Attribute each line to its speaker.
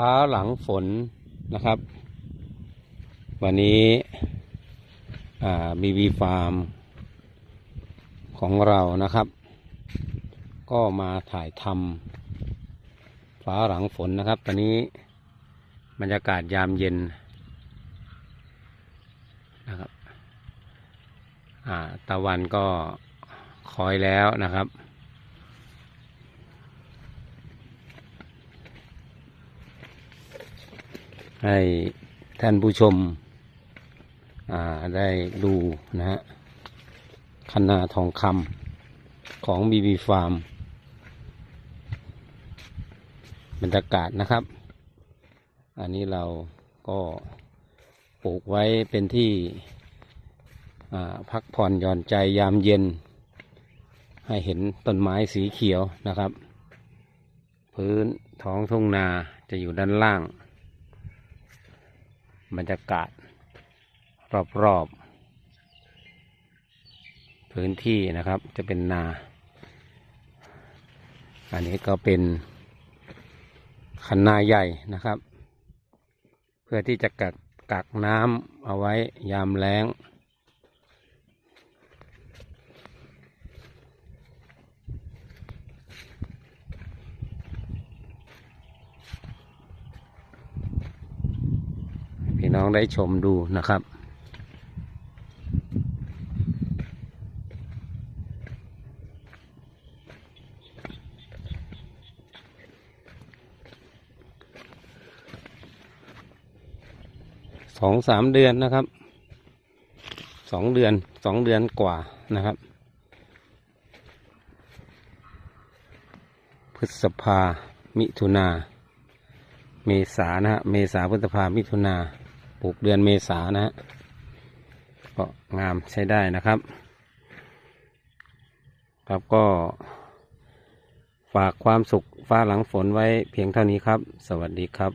Speaker 1: ฟ้าหลังฝนนะครับ วันนี้บีบีฟาร์มของเรานะครับ ก็มาถ่ายทำฟ้าหลังฝนนะครับ ตอนนี้บรรยากาศยามเย็นนะครับตะวันก็คอยแล้วนะครับ ให้ท่านผู้ชมได้ดูนะฮะคณาทองคำของบีบีฟาร์มบรรยากาศนะครับ อันนี้เราก็ปลูกไว้เป็นที่พักผ่อนหย่อนใจยามเย็น ให้เห็นต้นไม้สีเขียวนะครับ พื้นท้องทุ่งนาจะอยู่ด้านล่าง บรรยากาศ รอบๆพื้นที่นะครับจะเป็นนา อันนี้ก็เป็นคันนาใหญ่นะครับ เพื่อที่จะกักกักน้ำเอาไว้ยามแล้ง พี่ น้องได้ชมดูนะครับ สองสามเดือนนะครับ สองเดือนสองเดือนกว่านะครับ พฤษภามิถุนาเมษานะฮะ เมษาพฤษภามิถุนา ลูกเดือนเมษานะฮะก็งามใช้ได้นะครับ ครับก็ฝากความสุขฟ้าหลังฝนไว้เพียงเท่านี้ครับ สวัสดีครับ